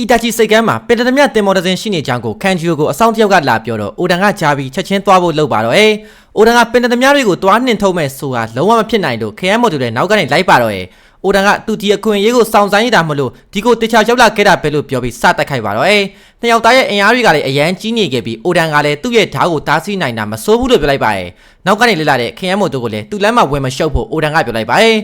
အီတာချီစိတ်ကမ်းမှာပင်တသမတင်မော်ဒဇင်ရှိနေကြောင်းကိုခန်ဂျီယိုကိုအဆောင်တယောက်ကလာပြောတော့အိုဒန်ကကြားပြီးချက်ချင်းသွားဖို့လုပ်ပါတော့အေးအိုဒန်ကပင်တသမတွေကိုသွားနှင်ထုတ်မဲ့ဆိုတာလုံးဝမဖြစ်နိုင်လို့ခရမ်းမော်တူတဲ့နောက်ကနေလိုက်ပါတော့အေးအိုဒန်ကသူဒီအခွင့်အရေးကိုစောင့်ဆိုင်ရတာမလို့ဒီကိုတခြားရောက်လာခဲ့တာပဲလို့ပြောပြီးစတက်ခိုက်ပါတော့အေးနှစ်ယောက်သားရဲ့အင်အားတွေကလည်းအရန်ကြီးနေခဲ့ပြီးအိုဒန်ကလည်းသူ့ရဲ့ဓာတ်ကိုတားဆီးနိုင်တာမစိုးဘူးလို့ပြောလိုက်ပါအေးနောက်ကနေလေလာတဲ့ခရမ်းမော်တူကိုလည်းသူ့လမ်းမှာဝင်မရှုပ်ဖို့အိုဒန်ကပြောလိုက်ပါအေး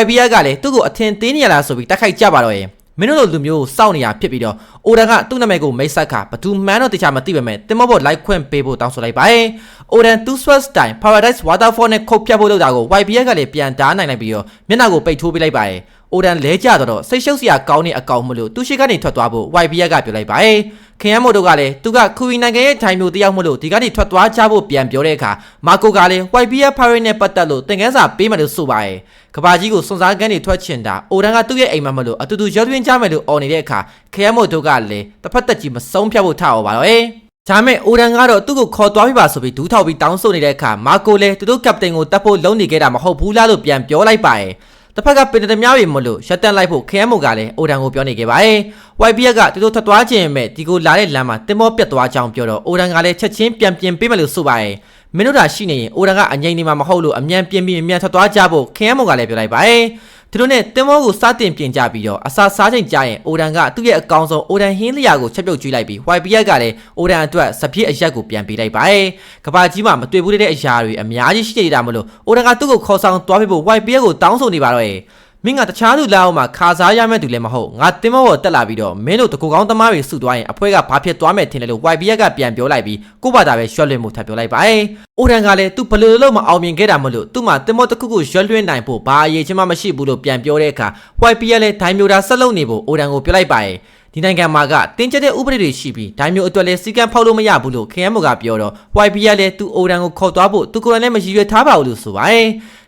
YBR ကလည်းသူ့ကိုအထင်သေးနေရလားဆိုပြီးတက်ခိုက်ကြပါတော့အေး မင်းတို့လိုလူမျိုးကိုစောင့်နေရဖြစ်ပြီးတော့အိုဒန်ကသူ့နာမည်ကိုမိတ်ဆက်ခါဘသူမှန်းတော့တခြားမသိပါမဲ့တင်မောဘောလိုက်ခွင့်ပေးဖို့တောင်းဆိုလိုက်ပါတယ်။အိုဒန်သူ့ Swiss Time Paradise Waterfall နဲ့ခုတ်ဖြတ်ဖို့လုပ်တာကို YBS ကလည်းပြန်တားနိုင်လိုက်ပြီးတော့မျက်နှာကိုပိတ်ထိုးပေးလိုက်ပါတယ်။ အိုဒန်လဲကျတော့စိတ်ရှုပ်စရာကောင်းတဲ့အကောင်မလို့သူရှိကနေထွက်သွားဖို့ YBS ကပြောလိုက်ပါတယ်။ခင်ယမ်းမို့တို့ကလည်းသူကခူရီနိုင်ငံရဲ့ထိုင်မျိုးတယောက်မလို့ဒီကနေထွက်သွားကြဖို့ပြန်ပြောတဲ့အခါမာကိုကလည်း YBS Pirate နဲ့ပတ်သက်လို့သင်ခန်းစာပေးမယ်လို့ဆိုပါတယ်။ကဘာကြီးကိုစွန်စားကန်းတွေထွက်ချင်တာအိုဒန်ကသူ့ရဲ့အိမ်မှာမလို့အတူတူရောသွင်းကြမယ်လို့អော်နေတဲ့အခါခရမို့တို့ကလည်းတစ်ဖက်သက်ကြီးမဆုံးဖြတ်ဖို့ထားအောင်ပါတော့အေးဒါမဲ့အိုဒန်ကတော့သူ့ကိုခေါ်သွားပြပါဆိုပြီးဒူးထောက်ပြီးတောင်းဆိုနေတဲ့အခါမာကိုလည်းသူတို့ကပတိန်ကိုတတ်ဖို့လုံးနေခဲ့တာမဟုတ်ဘူးလားလို့ပြန်ပြောလိုက်ပါတယ် တစ်ဖက်ကပင်တများတွေမလို့ရှက်တန်လိုက်ဖို့ခရမို့ကလည်းအိုဒန်ကိုပြောနေခဲ့ပါတယ်။ YBS ကသူတို့ထွက်သွားခြင်းမဲ့ဒီကိုလာတဲ့လမ်းမှာတင်မောပြတ်သွားကြောင်းပြောတော့အိုဒန်ကလည်းချက်ချင်းပြန်ပြင်ပေးမယ်လို့ဆိုပါတယ်။မင်းတို့သာရှိနေရင်အိုဒန်ကအငိမ့်နေမှာမဟုတ်လို့အမြန်ပြင်ပြီးအမြန်ထွက်သွားကြဖို့ခရမို့ကလည်းပြောလိုက်ပါတယ်။ သူတို့နဲ့တင်မောကိုစတင်ပြင်ကြပြီးတော့အစာစားချိန်ကြာရင်အိုဒန်ကသူ့ရဲ့အကောင်ဆုံးအိုဒန်ဟင်းလျာကိုချက်ပြုတ်ကျွေးလိုက်ပြီး YBS ကလည်းအိုဒန်အတွက်စပြည့်အရက်ကိုပြန်ပေးလိုက်ပါတယ်။ကဘာကြီးမှာမတွေ့ဘူးတဲ့အရာတွေအများကြီးရှိနေတာမလို့အိုဒန်ကသူ့ကိုခေါ်ဆောင်သွားပြဖို့ YBS ကိုတောင်းဆိုနေပါတော့ရဲ့။ မင်းကတခြားသူလာအောင်မှာခါစားရမဲ့သူလည်းမဟုတ်ငါတင်မောပေါ်တက်လာပြီးတော့မင်းတို့တကူကောင်းသမားတွေစုသွားရင်အဖွဲကဘာဖြစ်သွားမယ်ထင်တယ်လို့ YBS ကပြန်ပြောလိုက်ပြီးကို့ဘာသာပဲရွှတ်လွှင့်မှုထပ်ပြောလိုက်ပါတယ်။အိုဒန်ကလည်းသူဘယ်လိုလုပ်မအောင်မြင်ခဲ့တာမလို့သူ့မှာတင်မောတစ်ခုခုရွှတ်လွှင့်နိုင်ဖို့ဘာအရေးချင်းမှမရှိဘူးလို့ပြန်ပြောတဲ့အခါ YBS လည်းဒိုင်မျိုးတာဆက်လုပ်နေဖို့အိုဒန်ကိုပြောလိုက်ပါတယ်။ဒီနိုင်ငံမှာကတင်းကျပ်တဲ့ဥပဒေတွေရှိပြီးဒိုင်မျိုးအတွက်လည်းစီကံဖောက်လို့မရဘူးလို့ခရမ်းမိုကပြောတော့ YB ကလည်းသူ့အိုဒန်ကိုခေါ်သွားဖို့သူကိုယ်တိုင်လည်းမရည်ရွယ်ထားပါဘူးလို့ဆိုပါတယ်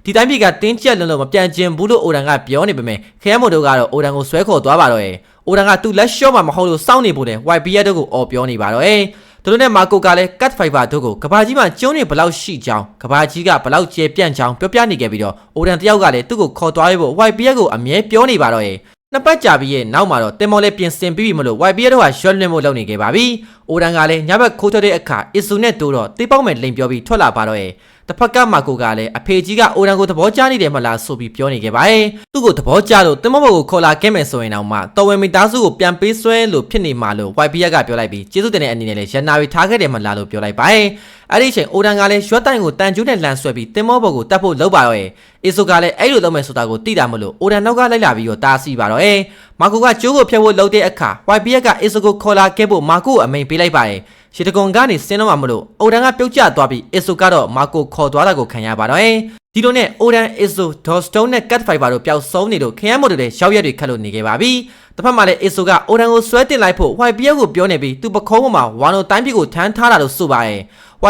ဒီတိုင်းပြည်ကတင်းကျပ်လုံးလုံးမပြန်ကျင်ဘူးလို့အိုဒန်ကပြောနေပေမဲ့ခရမ်းမိုတို့ကတော့အိုဒန်ကိုဆွဲခေါ်သွားပါတော့ရဲ့အိုဒန်ကသူ့လက်လျှော့မှာမဟုတ်လို့စောင့်နေဖို့တဲ့ YB တို့ကိုအော်ပြောနေပါတော့ရဲ့သူတို့နဲ့မာကိုကလည်း cut fiber တို့ကိုကဘာကြီးမှာကျုံးနေဘလောက်ရှိကြောင်းကဘာကြီးကဘလောက်ကျဲပြန့်ကြောင်းပြောပြနေခဲ့ပြီးတော့အိုဒန်တယောက်ကလည်းသူ့ကိုခေါ်သွားဖို့ YB ကိုအမြဲပြောနေပါတော့ရဲ့နှစ်ပတ်ကြာပြီးရဲ့နောက်မှာတော့တင်မော်လေးပြင်ဆင်ပြီးပြီမလို့ YB တို့ကရွှတ်လွှင့်ဖို့လုပ်နေခဲ့ပါပြီ။အိုဒန်ကလည်းညဘက်ခိုးထွက်တဲ့အခါအစ်ဆူနဲ့တိုးတော့တေးပေါက်မဲ့လိန်ပြောပြီးထွက်လာပါတော့ရဲ့ တစ်ဖက်ကမာကိုကလည်းအဖေကြီးကအိုဒန်ကိုသဘောကျနေတယ်မလားဆိုပြီးပြောနေခဲ့ပါတယ်။သူ့ကိုသဘောကျလို့တင်မော်ဘော်ကိုခေါ်လာခဲ့မယ်ဆိုရင်တော့မှတော်ဝင်မိသားစုကိုပြန်ပေးဆွဲလို့ဖြစ်နေမှာလို့ YB ကပြောလိုက်ပြီးကျေးဇူးတင်တဲ့အနေနဲ့လည်းရန်နာပြီးထားခဲ့တယ်မလားလို့ပြောလိုက်ပါတယ်။အဲ့ဒီအချိန်အိုဒန်ကလည်းရွှတ်တိုင်ကိုတန်ကျူးနဲ့လှန်ဆွဲပြီးတင်မော်ဘော်ကိုတတ်ဖို့လုပ်ပါတော့ရဲ့အစ်ဆူကလည်းအဲ့လိုလုပ်မယ်ဆိုတာကိုသိတာမလို့အိုဒန်နောက်ကလိုက်လာပြီးတော့တားဆီးပါတော့ရဲ့မာကိုကကျိုးကိုဖျက်ဖို့လုပ်တဲ့အခါ YBS ကအစ်ဆူကိုခေါ်လာခဲ့ဖို့မာကိုကိုအမိန်ပေးလိုက်ပါတယ်ရှီတကွန်ကနေစင်းတော့မှမလို့အိုဒန်ကပြုတ်ကျသွားပြီးအစ်ဆူကတော့မာကိုခေါ်သွားတာကိုခံရပါတော့ရဲ့ ဒီလိုနဲ့အိုဒန်အစ်ဆူဒေါ်စတုန်းနဲ့ကတ်ဖိုင်ဘာတို့ပျောက်ဆုံးနေလို့ခရမ်းမို့တဲ့ရှောက်ရက်တွေခတ်လို့နေခဲ့ပါပြီတစ်ဖက်မှာလည်းအစ်ဆူကအိုဒန်ကိုဆွဲတင်လိုက်ဖို့ YBS ကိုပြောနေပြီးသူပခုံးပေါ်မှာဝါနိုတိုင်းပြည်ကိုထမ်းထားတာလို့ဆိုပါရဲ့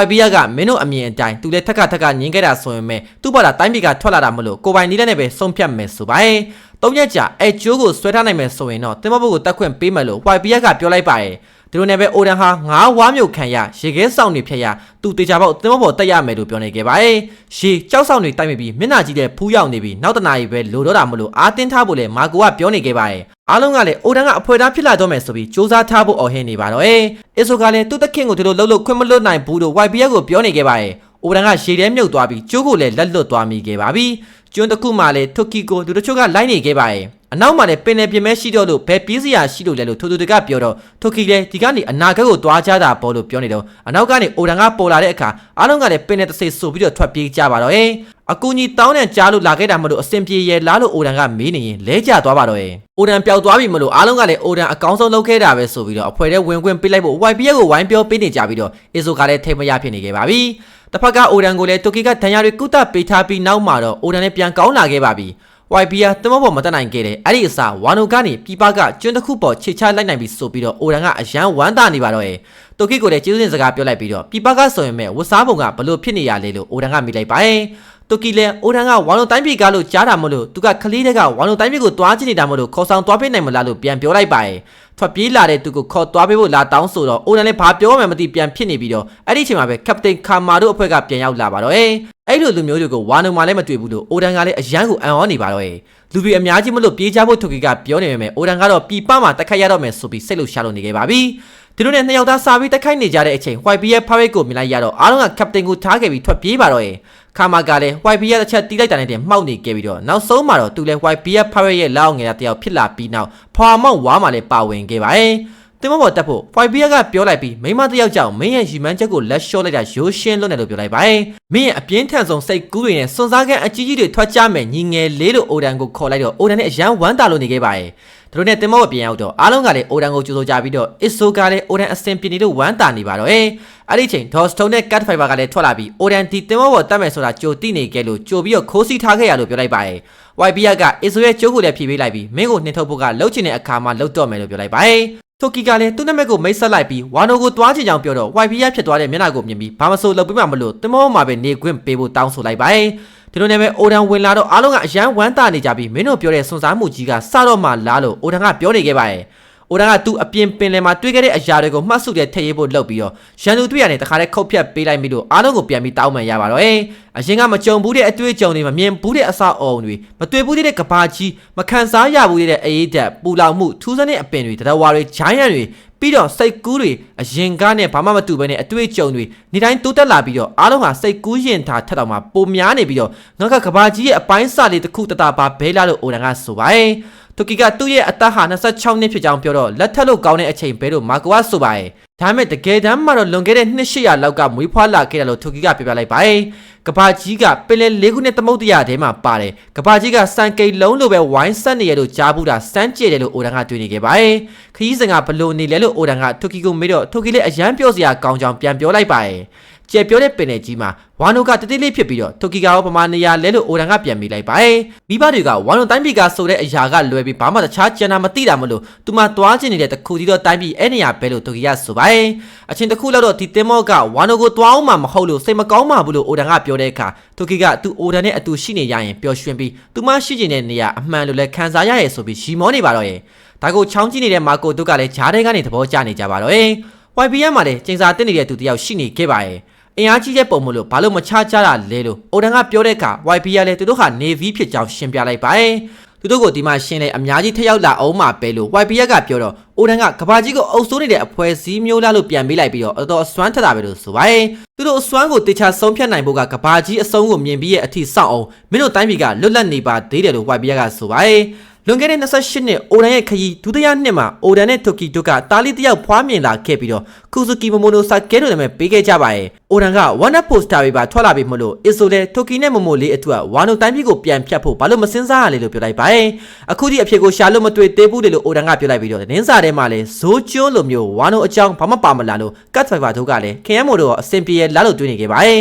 YBS ကမင်းတို့အမြင်အတိုင်းသူလည်းထက်ကထက်ကညင်းခဲ့တာဆိုရင်ပဲသူ့ဘာသာတိုင်းပြည်ကထွက်လာတာမလို့ကိုပိုင်နီးတဲ့နဲ့ပဲဆုံးဖြတ်မယ်ဆိုပါရဲ့သုံးရက်ကြာအဲကျိုးကိုဆွဲထားနိုင်မယ်ဆိုရင်တော့တင်မဘုတ်ကိုတက်ခွင့်ပေးမယ်လို့ YBS ကပြောလိုက်ပါရဲ့ ဒီလိုနဲ့ပဲအိုဒန်ဟာငါးဝါးမြုပ်ခံရရေခဲဆောင်နေဖြစ်ရသူတေချာပေါက်တင်မဘော်တက်ရမယ်လို့ပြောနေခဲ့ပါတယ်ရေကြောက်ဆောင်တွေတိုက်မိပြီးမျက်နှာကြီးတဲ့ဖူးရောက်နေပြီးနောက်တနာရီပဲလိုတော့တာမလို့အာတင်းထားဖို့လဲမာကိုကပြောနေခဲ့ပါတယ်အားလုံးကလည်းအိုဒန်ကအဖွဲသားဖြစ်လာတော့မယ်ဆိုပြီးစူးစမ်းထားဖို့အော်ဟင်းနေပါတော့အေးအစ်ဆိုကလည်းသူ့တခင်ကိုဒီလိုလှုပ်လှုပ်ခွင့်မလွတ်နိုင်ဘူးလို့ YBS ကိုပြောနေခဲ့ပါတယ် အိုဒန်ကရေထဲမြုပ်သွားပြီးကျိုးကိုလည်းလက်လွတ်သွားမိခဲ့ပါပြီကျွန်းတစ်ခုမှလည်းထိုကီကိုလူတချို့ကလိုက်နေခဲ့ပါတယ်အနောက်မှာလည်းပင်လယ်ပြင်မဲရှိတော့လို့ဘယ်ပြေးစရာရှိလို့လဲလို့ထိုသူတကပြောတော့ထိုကီလည်းဒီကနေအနာဂတ်ကိုသွားကြတာပေါ်လို့ပြောနေတော့အနောက်ကနေအိုဒန်ကပေါ်လာတဲ့အခါအားလုံးကလည်းပင်လယ်တစ်စိဆိုပြီးတော့ထွက်ပြေးကြပါတော့အေးအကူကြီးတောင်းတဲ့ကြားလို့လာခဲ့တာမလို့အစင်ပြေရဲလားလို့အိုဒန်ကမေးနေရင်လဲကျသွားပါတော့အေးအိုဒန်ပျောက်သွားပြီမလို့အားလုံးကလည်းအိုဒန်အကောင်းဆုံးလုပ်ခဲ့တာပဲဆိုပြီးတော့အဖွဲတဲ့ဝင်ခွင့်ပေးလိုက်ဖို့ YPS ကိုဝိုင်းပြောပေးနေကြပြီးတော့အေဆိုကလည်းထိတ်မရဖြစ်နေခဲ့ပါပြီတစ်ဖက်ကအိုဒန်ကိုလည်းတိုကီကဒဏ်ရာတွေကုသပေးထားပြီးနောက်မှာတော့အိုဒန်လည်းပြန်ကောင်းလာခဲ့ပါပြီ YBR တမဘောမတက်နိုင်ခဲ့တယ်အဲ့ဒီအစားဝါနိုကနေပြပကကျွန်းတစ်ခုပေါ်ခြေချလိုက်နိုင်ပြီဆိုပြီးတော့အိုရန်ကအရန်ဝမ်းသာနေပါတော့ရဲ့ တိုကီကိုလည်းကျေးဇူးတင်စကားပြောလိုက်ပြီးတော့ပြပကဆိုရင်မဲ့ဝစားပုံကဘလို့ဖြစ်နေရလဲလို့အိုရန်ကမိလိုက်ပါရဲ့တိုကီလည်းအိုရန်ကဝါနိုတိုင်းပြည်ကလို့ကြားတာမလို့သူကကလေးတွေကဝါနိုတိုင်းပြည်ကိုတွားချနေတာမလို့ခေါ်ဆောင်တွားပေးနိုင်မလားလို့ပြန်ပြောလိုက်ပါရဲ့ထွက်ပြေးလာတဲ့သူကိုခေါ်သွားပေးဖို့လာတောင်းဆိုတော့အိုရန်လည်းဘာပြောမှမသိပြန်ဖြစ်နေပြီးတော့အဲ့ဒီအချိန်မှာပဲကပတိန်ကာမာတို့အဖွဲ့ကပြန်ရောက်လာပါတော့အေးအဲ့လိုလူမျိုးတွေကိုဝါနုံမှလည်းမတွေ့ဘူးလို့အိုဒန်ကလည်းအရန်ကိုအံ့ဩနေပါတော့ရဲ့လူတွေအများကြီးမလို့ပြေးကြဖို့ထိုကီကပြောနေပေမဲ့အိုဒန်ကတော့ပြည်ပမှာတက်ခတ်ရတော့မယ်ဆိုပြီးစိတ်လို့ရှာလို့နေခဲ့ပါပြီ ဒီလိုနဲ့နှစ်ယောက်သားစာပြီးတက်ခိုက်နေကြတဲ့အချိန် YB ရဲ့ pirate ကိုမြင်လိုက်ရတော့အားလုံးက captain ကိုထားခဲ့ပြီးထွက်ပြေးပါတော့ရဲ့ခါမာကလည်း YB ရဲ့တစ်ချက်တီးလိုက်တာနဲ့တင်မှောက်နေခဲ့ပြီးတော့နောက်ဆုံးမှာတော့သူလည်း YB ရဲ့ pirate ရဲ့လောက်ငယ်တဲ့တယောက်ဖြစ်လာပြီးနောက်ဖွာမောက်ဝါမှာလည်းပါဝင်ခဲ့ပါရဲ့ တင်မပေါ်တက်ဖို့ YB ကပြောလိုက်ပြီးမိမတယောက်ကြောင့်မင်းရဲ့ရီမန်းချက်ကိုလက်လျှော့လိုက်တာရိုးရှင်းလွတ်တယ်လို့ပြောလိုက်ပါရဲ့မင်းရဲ့အပြင်းထန်ဆုံးစိတ်ကူးတွေနဲ့စွန်စားကန်အကြီးကြီးတွေထွက်ကြမယ်ညီငယ်လေးလို့အိုဒန်ကိုခေါ်လိုက်တော့အိုဒန်နဲ့အရန်ဝမ်းတာလို့နေခဲ့ပါရဲ့သူတို့နဲ့တင်မော့ပြန်ရောက်တော့အားလုံးကလည်းအိုဒန်ကိုကြိုဆိုကြပြီးတော့အစ်ဆိုကလည်းအိုဒန်အစင်ပြင်းနေလို့ဝမ်းတာနေပါတော့အေးအဲ့ဒီချိန်ဒေါ်စတုံနဲ့ကတ်ဖိုင်ဘာကလည်းထွက်လာပြီးအိုဒန်ဒီတင်မော့ပေါ်တတ်မယ်ဆိုတာကြိုတိနေခဲ့လို့ကြိုပြီးတော့ခိုးစီထားခဲ့ရလို့ပြောလိုက်ပါရဲ့ YB ကအစ်ဆိုရဲ့ကျိုးကိုလည်းဖြေပေးလိုက်ပြီးမင်းကိုနှင်ထုတ်ဖို့ကလှုပ်ချင်တဲ့အခါမှာလှုပ်တော့မယ်လို့ပြောလိုက်ပါရဲ့ တိုကီကလည်းသူ့နာမည်ကိုမိတ်ဆက်လိုက်ပြီးဝါနိုကိုတွားချင်ကြောင်ပြောတော့ YB ရဖြစ်သွားတဲ့မျက်နှာကိုမြင်ပြီးဘာမဆိုလှုပ်ပြီးမှမလို့တင်မောမှာပဲနေခွင့်ပေးဖို့တောင်းဆိုလိုက်ပါရဲ့ဒီလိုနဲ့ပဲအိုဒန်ဝင်လာတော့အားလုံးကအရန်ဝမ်းသာနေကြပြီးမင်းတို့ပြောတဲ့စွန်စားမှုကြီးကစတော့မှလားလို့အိုဒန်ကပြောနေခဲ့ပါရဲ့ အိုဒန်ကသူ့အပြင်ပင်လယ်မှာတွေ့ခဲ့တဲ့အရာတွေကိုမှတ်စုတဲ့ထည့်ရေးဖို့လုပ်ပြီးတော့ရန်သူတွေ့ရတယ်တခါတည်းခုတ်ဖြတ်ပေးလိုက်ပြီလို့အားလုံးကိုပြန်ပြီးတောင်းပန်ရပါတော့အေးအရင်ကမကြုံဘူးတဲ့အတွေ့အကြုံတွေမမြင်ဘူးတဲ့အဆောက်အအုံတွေမတွေ့ဘူးတဲ့ကဘာကြီးမခံစားရဘူးတဲ့အရေးတက်ပူလောင်မှုထူးဆန်းတဲ့အပင်တွေတရဝါတွေဂျိုင်းရန်တွေပြီးတော့စိတ်ကူးတွေအရင်ကနဲ့ဘာမှမတူဘဲနဲ့အတွေ့အကြုံတွေနေတိုင်းတိုးတက်လာပြီးတော့အားလုံးဟာစိတ်ကူးရင်ထားထက်တော့မှပုံများနေပြီးတော့ငါကကဘာကြီးရဲ့အပိုင်းစလေးတစ်ခုတတပါဘဲလာလို့အိုဒန်ကဆိုပါရဲ့ တိုကီကသူ့ရဲ့အသက်ဟာ26နှစ်ဖြစ်ကြောင်းပြောတော့လက်ထက်လို့ကောင်းတဲ့အချိန်ပဲလို့မာကိုကဆိုပါရဲ့ ဒါပေမဲ့တကယ်တမ်းမှာတော့လွန်ခဲ့တဲ့နှစ်800လောက်ကမွေးဖွားလာခဲ့တယ်လို့တိုကီကပြောပြလိုက်ပါရဲ့ကဘာကြီးကပင်လယ်လေးခုနဲ့သမုတ်တရာထဲမှာပါတယ်ကဘာကြီးကစံကိတ်လုံးလိုပဲဝိုင်းဆက်နေရလို့ကြားဘူးတာစမ်းကြည့်တယ်လို့အိုဒန်ကတွေ့နေခဲ့ပါရဲ့ခရီးစဉ်ကဘလို့နေလဲလို့အိုဒန်ကတိုကီကိုမေးတော့တိုကီလည်းအရန်ပြောစရာကောင်းကြောင်ပြန်ပြောလိုက်ပါရဲ့ကျဲပြောတဲ့ပင်နယ်ကြီးမှာဝါနိုကတတိလေးဖြစ်ပြီးတော့တိုကီကရောပမာနေရလဲလို့အိုဒန်ကပြန်မိလိုက်ပါရဲ့မိဘတွေကဝါနိုတိုင်းပြည်ကဆိုတဲ့အရာကလွယ်ပြီးဘာမှတခြားကျန်တာမသိတာမလို့သူမှသွားချင်နေတဲ့တခုတည်းတော့တိုင်းပြည်အဲ့နေရာပဲလို့တိုကီကဆိုပါရဲ့အချင်းတစ်ခုလောက်တော့ဒီတင်မော့ကဝါနိုကိုသွားအောင်မှမဟုတ်လို့စိတ်မကောင်းပါဘူးလို့အိုဒန်ကပြောတဲ့အခါတိုကီကသူအိုဒန်နဲ့အတူရှိနေရရင်ပျော်ရွှင်ပြီးသူမရှိချင်တဲ့နေရာအမှန်လို့လည်းခံစားရရဲ့ဆိုပြီးရှီမောနေပါတော့ရဲ့ဒါကိုချောင်းကြည့်နေတဲ့မာကိုတို့ကလည်းဂျားတဲကနေသဘောကျနေကြပါတော့ရဲ့ YBM မှာလည်းကျင်းစာတက်နေတဲ့သူတယောက်ရှိနေခဲ့ပါရဲ့အင်အားကြီးတဲ့ပုံမလို့ဘာလို့မချကြတာလဲလို့အိုဒန်ကပြောတဲ့အခါ YB ကလည်းသူတို့ဟာ Navy ဖြစ်ကြောင်းရှင်းပြလိုက်ပါရဲ့ သူတို့ကိုဒီမှာရှင်းလဲအများကြီးထရောက်လာအောင်မှာပဲလို့ YB ကပြောတော့အိုဒန်ကကဘာကြီးကိုအုပ်စိုးနေတဲ့အဖွဲ့အစည်းမျိုးလားလို့ပြန်ပေးလိုက်ပြီးတော့အတော်အစွမ်းထက်တာပဲလို့ဆိုပါရဲ့သူတို့အစွမ်းကိုတေချာဆုံးဖြတ်နိုင်ဖို့ကကဘာကြီးအစုံကိုမြင်ပြီးရဲ့အထီစောင့်အောင်မင်းတို့တိုင်းပြည်ကလွတ်လပ်နေပါသေးတယ်လို့ YB ကဆိုပါရဲ့ လွန်ခဲ့တဲ့28နှစ်အိုဒန်ရဲ့ခရီးဒုတိယနှစ်မှာအိုဒန်နဲ့တိုကီတို့ကတာလီတယောက်ဖွားမြင်လာခဲ့ပြီးတော့ကူဇူကီမိုမိုနိုဆာကဲတို့လည်းပေးခဲ့ကြပါရဲ့အိုဒန်ကဝမ်နက်ပိုစတာတွေပါထွက်လာပြီမလို့အစ်ဆိုလေတိုကီနဲ့မိုမိုလေးအထူကဝါနိုတိုင်းပြည်ကိုပြန်ဖြတ်ဖို့ဘာလို့မစင်စားရလဲလို့ပြောလိုက်ပါရဲ့အခုဒီအဖြစ်ကိုရှာလို့မတွေ့သေးဘူးလေလို့အိုဒန်ကပြောလိုက်ပြီးတော့တင်းစာထဲမှာလည်းဇိုးကျွန်းလိုမျိုးဝါနိုအကြောင်းဘာမှပါမလာလို့ကတ်ဖိုင်ဘာတို့ကလည်းခင်ယမိုတို့ကအစင်ပြေလာလို့တွေ့နေခဲ့ပါရဲ့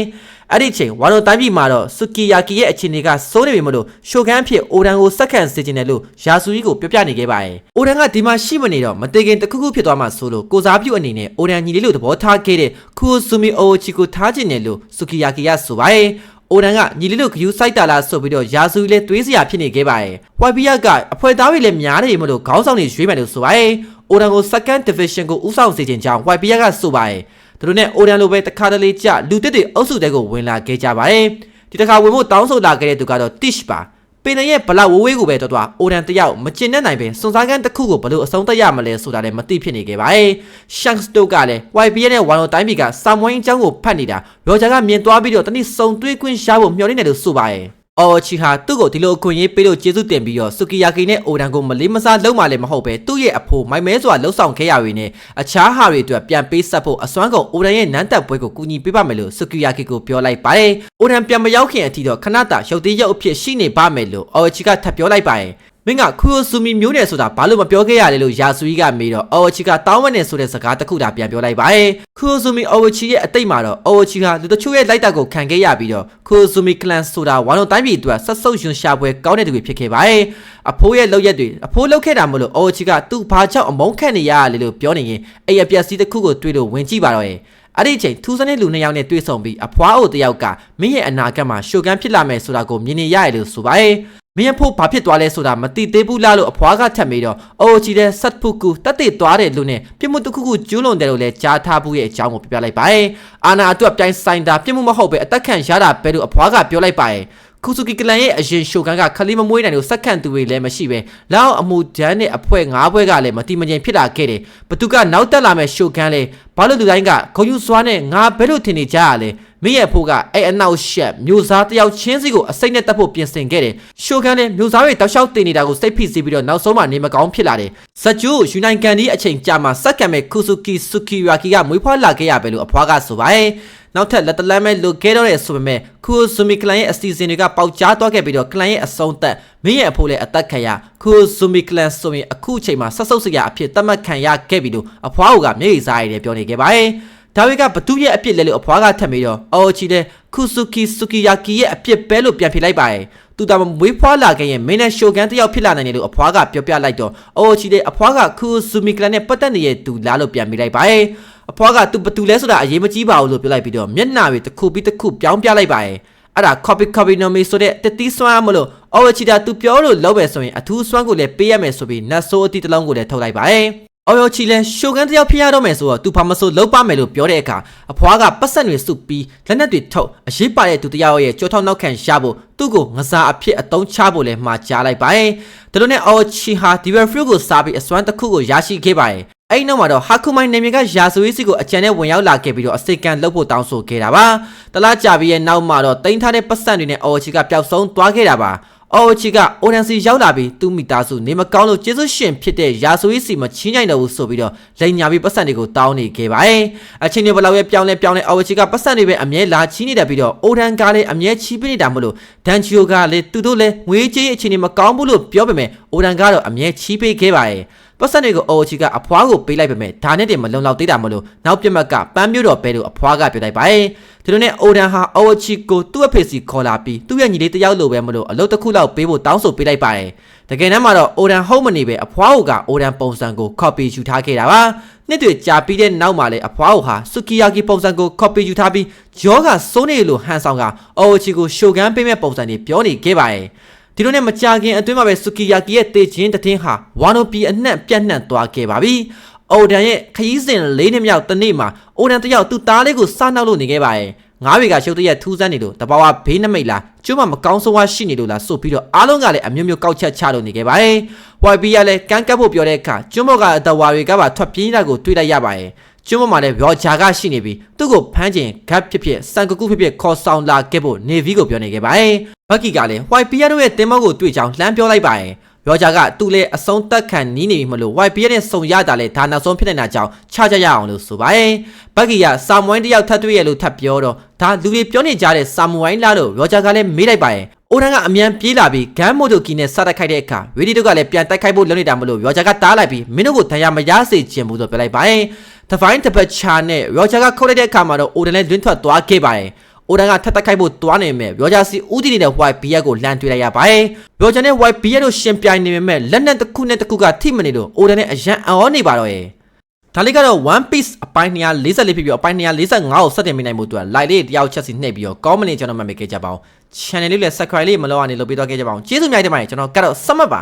အဲ့ဒီချိန်ဝါနိုတိုင်းပြည်မှာတော့ဆူကီယာကီရဲ့အခြေအနေကစိုးနေပြီမလို့ရှိုခန်းဖြစ်အိုဒန်ကိုစက္ကန့်စေချင်တယ်လို့ယာဆူကြီးကိုပြောပြနေခဲ့ပါတယ်။အိုဒန်ကဒီမှာရှိမနေတော့မတေခင်တစ်ခုခုဖြစ်သွားမှဆိုလို့ကိုစားပြုအနေနဲ့အိုဒန်ညီလေးလို့သဘောထားခဲ့တဲ့ခူဆူမီအိုချီကိုထားခြင်းတယ်လို့ဆူကီယာကီကဆိုပါတယ်။အိုဒန်ကညီလေးတို့ဂယူးစိုက်တာလားဆိုပြီးတော့ယာဆူကြီးလည်းတွေးစရာဖြစ်နေခဲ့ပါတယ်။ YBR ကအဖွဲသားတွေလည်းများနေမလို့ခေါင်းဆောင်တွေရွေးမယ်လို့ဆိုပါတယ်။အိုဒန်ကို second division ကိုဥဆောင်စေခြင်းကြောင့် YBR ကဆိုပါတယ်။ သူတို့နဲ့အိုဒန်လိုပဲတခါတလေကြလူတစ်တွေအုပ်စုတဲကိုဝင်လာခဲ့ကြပါတယ်ဒီတခါဝင်ဖို့တောင်းဆိုလာခဲ့တဲ့သူကတော့ Tish ပါပင်ရဲ့ဘလောက်ဝဝေးကိုပဲတော်တော်အိုဒန်တယောက်မကျင်တဲ့နိုင်ပဲစွန်စားကန်းတစ်ခုကိုဘလို့အဆုံးသက်ရမလဲဆိုတာလည်းမသိဖြစ်နေခဲ့ပါတယ်။ Shanks တို့ကလည်း YBN နဲ့ Wano တိုင်းပြည်ကစာမွေးအကြောင်းကိုဖတ်နေတာရောဂျာကမြင်သွားပြီးတော့တနည်းစုံတွေးခွင့်ရှားဖို့မျှော်လင့်တယ်လို့ဆိုပါတယ်။ အော်ချီဟာသူ့ကိုဒီလိုအခွင့်အရေးပေးလို့ကျေးဇူးတင်ပြီးတော့ဆူကီယာကီနဲ့အိုဒန်ကိုမလေးမစားလုံးမလည်းမဟုတ်ပဲသူ့ရဲ့အဖိုးမိုင်မဲစွာလှုပ်ဆောင်ခဲ့ရရင်းနဲ့အခြားဟာတွေအတွက်ပြန်ပေးဆက်ဖို့အစွမ်းကုန်အိုဒန်ရဲ့နန်းတက်ပွဲကိုကူညီပေးပါမယ်လို့ဆူကီယာကီကိုပြောလိုက်ပါတယ်။အိုဒန်ပြန်မရောက်ခင်အထိတော့ခဏတာရုပ်သေးရုပ်အဖြစ်ရှိနေပါမယ်လို့အော်ချီကထပ်ပြောလိုက်ပါတယ်။ မင်းကခူယိုဆူမီမျိုးနယ်ဆိုတာဘာလို့မပြောခဲ့ရလဲလို့ယာဆူကြီးကမေးတော့အော်ချီကတောင်းဝက်နယ်ဆိုတဲ့စကားတစ်ခုသာပြန်ပြောလိုက်ပါတယ်ခူယိုဆူမီအော်ချီရဲ့အတိတ်မှာတော့အော်ချီကလူတချို့ရဲ့လိုက်တာကိုခံခဲ့ရပြီးတော့ခူယိုဆူမီကလန်ဆိုတာဝါလုံးတိုင်းပြည်အတွက်ဆက်ဆုပ်ယွန်ရှာပွဲကောင်းတဲ့သူတွေဖြစ်ခဲ့ပါတယ်အဖိုးရဲ့လောက်ရက်တွေအဖိုးလောက်ခဲ့တာမလို့အော်ချီကသူ့ဘာကြောင့်အမုန်းခန့်နေရလဲလို့ပြောနေရင်အဲ့အပြက်စီးတစ်ခုကိုတွေးလို့ဝင်ကြည့်ပါတော့ရဲ့အဲ့ဒီအချိန်ထူးဆန်းတဲ့လူနှစ်ယောက်နဲ့တွေ့ဆုံပြီးအဖွားအိုတယောက်ကမင်းရဲ့အနာဂတ်မှာရှုကန်းဖြစ်လာမယ်ဆိုတာကိုမြင်နေရရလို့ဆိုပါရဲ့ မင်းဖို့ဘာဖြစ်သွားလဲဆိုတာမသိသေးဘူးလားလို့အဖွားကထပ်မိတော့အိုချီတဲ့ဆတ်ဖူကူတက်တေသွားတယ်လို့နဲ့ပြစ်မှုတစ်ခုခုကျူးလွန်တယ်လို့လည်းကြားထားဘူးရဲ့အကြောင်းကိုပြပြလိုက်ပါရဲ့အာနာအတွက်ပြိုင်ဆိုင်တာပြစ်မှုမဟုတ်ပဲအသက်ခံရတာပဲလို့အဖွားကပြောလိုက်ပါရဲ့ခုစုကီကလန်ရဲ့အရင်ရှိုကန်ကခလီမမွေးနိုင်လို့စက္ကန့်သူတွေလည်းမရှိပဲလောက်အမှုဒန်းနဲ့အဖွဲငါးဖွဲကလည်းမတိမငြိမ်ဖြစ်လာခဲ့တယ်ဘသူကနောက်တက်လာမဲ့ရှိုကန်လေဘာလို့လူတိုင်းကဂုံယူစွာနဲ့ငါဘယ်လိုထင်နေကြရလဲ မင်းရဲ့ဖိုးကအဲ့အနောက်ရှက်မျိုးစားတယောက်ချင်းစီကိုအစိမ့်နဲ့တက်ဖို့ပြင်ဆင်ခဲ့တယ်ရှိုကန်လည်းမျိုးစားတွေတောက်လျှောက်တင်နေတာကိုစိတ်ဖိစီးပြီးတော့နောက်ဆုံးမှနေမကောင်းဖြစ်လာတယ်ဇက်ဂျူးယူနိုင်ကန်ဒီအချိန်ကြာမှစက္ကန့်မဲ့ခုစုကီဆူကီရာကီကမွေးဖွားလာခဲ့ရပဲလို့အဖွားကဆိုပါရဲ့နောက်ထပ်လက်တလန်းမဲ့လိုခဲ့တော့တဲ့ဆိုပေမဲ့ခူဇူမီကလန်ရဲ့အစီအစဉ်တွေကပေါက်ကြားသွားခဲ့ပြီးတော့ကလန်ရဲ့အဆုံးသက်မင်းရဲ့အဖိုးလည်းအသက်ခံရခူဇူမီကလန်ဆိုရင်အခုအချိန်မှာဆက်ဆုပ်စရာအဖြစ်သတ်မှတ်ခံရခဲ့ပြီလို့အဖွားကမျက်ရည်စားရည်ပြောနေခဲ့ပါရဲ့ ဒါဝိကဘသူရဲ့အပြစ်လဲလို့အဖွားကထပ်ပြီးတော့အော်ချီတဲ့ခုစုကီဆူကီယာကီရဲ့အပြစ်ပဲလို့ပြန်ဖြေလိုက်ပါရဲ့သူတာမွေးဖွားလာခဲ့ရင်မင်းနဲ့ရှိုကန်တယောက်ဖြစ်လာနိုင်တယ်လို့အဖွားကပြောပြလိုက်တော့အော်ချီတဲ့အဖွားကခူဇူမီကလန်နဲ့ပတ်သက်နေတဲ့သူလားလို့ပြန်ပြလိုက်ပါရဲ့အဖွားကသူဘသူလဲဆိုတာအရေးမကြီးပါဘူးလို့ပြောလိုက်ပြီးတော့မျက်နှာတွေတစ်ခုပြီးတစ်ခုပြောင်းပြလိုက်ပါရဲ့အဲ့ဒါ copy copy no me ဆိုတဲ့တတိစွမ်းမလို့အော်ချီတာသူပြောလို့လောက်ပဲဆိုရင်အထူးစွမ်းကိုလည်းပေးရမယ်ဆိုပြီးနတ်ဆိုးအတီတစ်လုံးကိုလည်းထုတ်လိုက်ပါရဲ့ အော်ယောချီလဲရှိုကန်တယောက်ဖြစ်ရတော့မယ်ဆိုတော့သူဘာမဆိုလုံးပါမယ်လို့ပြောတဲ့အခါအဖွားကပတ်စံတွေစုပြီးလက်နက်တွေထုတ်အရေးပါတဲ့သူတယောက်ရဲ့ကြောထောက်နောက်ခံရဖို့သူ့ကိုငစားအဖြစ်အတုံးချဖို့လဲမှာကြားလိုက်ပါရဲ့ဒါလိုနဲ့အော်ချီဟာဒီဗယ်ဖရူကိုစားပြီးအစွမ်းတစ်ခုကိုရရှိခဲ့ပါရဲ့အဲ့နောက်မှာတော့ဟာကူမိုင်နေမြေကရာဇဝေးစီကိုအကြံနဲ့ဝင်ရောက်လာခဲ့ပြီးတော့အစိတ်ကန်လှုပ်ဖို့တောင်းဆိုခဲ့တာပါတလားကြပြီးရဲ့နောက်မှာတော့တင်ထားတဲ့ပတ်စံတွေနဲ့အော်ချီကပျောက်ဆုံးသွားခဲ့တာပါ အော်ချီကအိုရန်စီရောက်လာပြီးသူ့မိသားစုနေမကောင်းလို့ကျေးဇူးရှင်ဖြစ်တဲ့ရာဇဝေးစီမချင်းနိုင်တော့ဘူးဆိုပြီးတော့လိန်ညာပြီးပတ်စံတွေကိုတောင်းနေခဲ့ပါတယ်အချင်းတွေဘလောက်ပဲပြောင်းလဲပြောင်းလဲအော်ချီကပတ်စံတွေပဲအမြဲလာချီးနေတယ်ပြီးတော့အိုရန်ကလည်းအမြဲချီးပေးနေတာမလို့ဒန်ချီယိုကလည်းသူတို့လည်းငွေကြေးအချင်းတွေမကောင်းဘူးလို့ပြောပေမဲ့အိုရန်ကတော့အမြဲချီးပေးခဲ့ပါတယ် ပတ်စံတွေကိုအော်ချီကအဖွားကိုပေးလိုက်ပေမဲ့ဒါနဲ့တည်းမလုံလောက်သေးတာမလို့နောက်ပြက်မက်ကပန်းမျိုးတော်ပဲလို့အဖွားကပြောလိုက်ပါတယ်ဒီလိုနဲ့အိုဒန်ဟာအော်ချီကိုသူ့အဖေစီခေါ်လာပြီးသူ့ရဲ့ညီလေးတယောက်လိုပဲမလို့အလုပ်တစ်ခုလောက်ပေးဖို့တောင်းဆိုပေးလိုက်ပါတယ်တကယ်တမ်းမှာတော့အိုဒန်ဟုတ်မနေပဲအဖွားကအိုဒန်ပုံစံကို copy ယူထားခဲ့တာပါနှစ်တွေကြာပြီးတဲ့နောက်မှာလေအဖွားဟာစူကီယာကီပုံစံကို copy ယူထားပြီးဂျောကစိုးနေလို့ဟန်ဆောင်ကအော်ချီကိုရှိုကန်ပေးမဲ့ပုံစံတွေပြောနေခဲ့ပါတယ် ဒီလိုနဲ့မကြခင်အတွင်းမှာပဲစူကီယာကီရဲ့တေချင်းတည်င်းဟာဝါနိုပီအနှံ့ပြန့်နှံ့သွားခဲ့ပါပြီ။အိုဒန်ရဲ့ခရီးစဉ်၄နှစ်မြောက်တနေ့မှာအိုဒန်တယောက်သူ့သားလေးကိုစားနှောက်လို့နေခဲ့ပါရဲ့။ငါးတွေကရှုပ်တရက်ထူးဆန်းနေလို့တဘာဝဘေးနမိတ်လားကျွမ်းမမကောင်းဆုံးဝါရှိနေလို့လားဆိုပြီးတော့အားလုံးကလည်းအမျိုးမျိုးကောက်ချက်ချလို့နေခဲ့ပါရဲ့။ YB ကလည်းကန်းကပ်ဖို့ပြောတဲ့အခါကျွမ်းမော့ကအတဝါတွေကပါထွက်ပြေးတာကိုတွေ့လိုက်ရပါရဲ့။ကျွန်းမမှာလည်းရောဂျာကရှိနေပြီးသူ့ကိုဖမ်းခြင်းဂတ်ဖြစ်ဖြစ်စံကကုဖြစ်ဖြစ်ခေါ်ဆောင်လာခဲ့ဖို့နေဗီကိုပြောနေခဲ့ပါတယ်။ ဘက်ကီကလည်း YP ရတို့ရဲ့တင်မောက်ကိုတွေ့ချောင်းလှမ်းပြောလိုက်ပါတယ်။ရောဂျာကသူ့လည်းအဆုံးသက်ခံနီးနေပြီမလို့ YP ရနဲ့စုံရတာလဲဒါနောက်ဆုံးဖြစ်နေတာကြောင့်ချကြရအောင်လို့ဆိုပါတယ်။ဘက်ကီကစာမွိုင်းတယောက်ထပ်တွေ့ရလို့ထပ်ပြောတော့ဒါလူတွေပြောနေကြတဲ့စာမွိုင်းလားလို့ရောဂျာကလည်းမေးလိုက်ပါတယ်။အိုရန်ကအမြန်ပြေးလာပြီးဂမ်းမိုတိုကီနဲ့စတိုက်ခိုက်တဲ့အခါဝီဒီတို့ကလည်းပြန်တိုက်ခိုက်ဖို့လုပ်နေတာမလို့ရောဂျာကတားလိုက်ပြီးမင်းတို့ကိုတရားမရစေချင်ဘူးလို့ပြောလိုက်ပါတယ်။ The Vine တပတ်ချာနဲ့ရောဂျာကခုတ်လိုက်တဲ့အခါမှာတော့အိုဒန်လည်းလွင့်ထွက်သွားခဲ့ပါတယ်။ အိုဒန်ကထပ်တက်ခိုက်ဖို့သွားနေမယ်ရောဂျာစီဦးတည်နေတဲ့ White Bear ကိုလှမ်းတွေ့လိုက်ရပါတယ်။ရောဂျာနဲ့ White Bear တို့ရှင်ပြိုင်နေပေမဲ့လက်နက်တစ်ခုနဲ့တစ်ခုကထိမနေလို့အိုဒန်နဲ့အရန်အော်နေပါတော့ရဲ့။ဒါလေးကတော့ One Piece အပိုင်း244ဖြစ်ပြီးအပိုင်း245ကိုစတင်မိနိုင်မှုအတွက် like လေးတယောက်ချက်စီနှိပ်ပြီးတော့ comment လေးကျွန်တော်မှတ်မိခဲ့ကြပါအောင် channel လေးလည်း subscribe လေးမလုပ်ရနေလုပ်ပြီးတော့ခဲ့ကြပါအောင်ကျေးဇူးများတင်ပါတယ်ကျွန်တော်ကတော့စမတ်ပါ